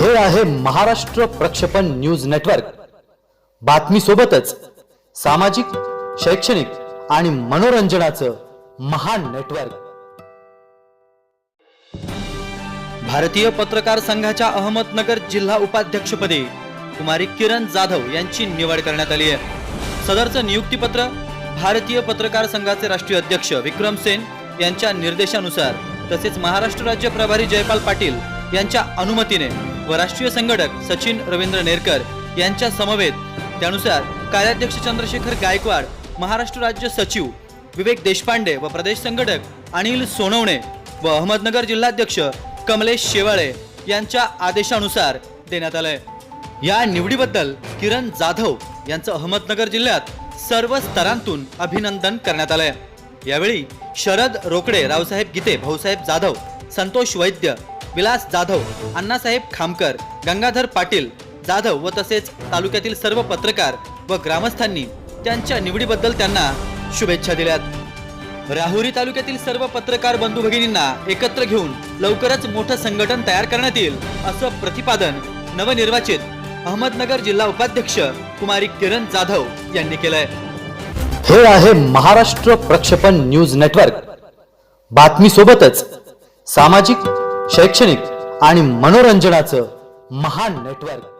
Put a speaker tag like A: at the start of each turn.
A: हे आहे महाराष्ट्र प्रक्षेपण न्यूज नेटवर्क. बातमी सोबतच सामाजिक शैक्षणिक आणि मनोरंजनाचं महान नेटवर्क. भारतीय पत्रकार संघाच्या अहमदनगर जिल्हा उपाध्यक्षपदी कुमारी किरण जाधव यांची निवड करण्यात आली आहे. सदरचं नियुक्तीपत्र भारतीय पत्रकार संघाचे राष्ट्रीय अध्यक्ष विक्रम सेन यांच्या निर्देशानुसार तसेच महाराष्ट्र राज्य प्रभारी जयपाल पाटील यांच्या अनुमतीने व राष्ट्रीय संघटक सचिन रवींद्र नेरकर यांच्या समवेत त्यानुसार कार्याध्यक्ष चंद्रशेखर गायकवाड महाराष्ट्र राज्य सचिव विवेक देशपांडे व प्रदेश संघटक अनिल सोनवणे व अहमदनगर जिल्हाध्यक्ष कमलेश शेवाळे यांच्या आदेशानुसार देण्यात आलंय. या निवडीबद्दल किरण जाधव यांचं अहमदनगर जिल्ह्यात सर्व स्तरांतून अभिनंदन करण्यात आलंय. यावेळी शरद रोकडे रावसाहेब गीते भाऊसाहेब जाधव संतोष वैद्य विलास जाधव अण्णासाहेब खामकर गंगाधर पाटील जाधव व तसेच तालुक्यातील सर्व पत्रकार व ग्रामस्थांनी त्यांच्या निवडीबद्दल त्यांना शुभेच्छा दिल्यात. राहुरी तालुक्यातील सर्व पत्रकार बंधू भगिनींना एकत्र घेऊन लवकरच मोठं संघटन तयार करण्यात येईल असं प्रतिपादन नवनिर्वाचित अहमदनगर जिल्हा उपाध्यक्ष कुमारी किरण जाधव यांनी केलंय. हे आहे महाराष्ट्र प्रक्षेपण न्यूज नेटवर्क. बातमी सोबतच सामाजिक शैक्षणिक आणि मनोरंजनाचं महान नेटवर्क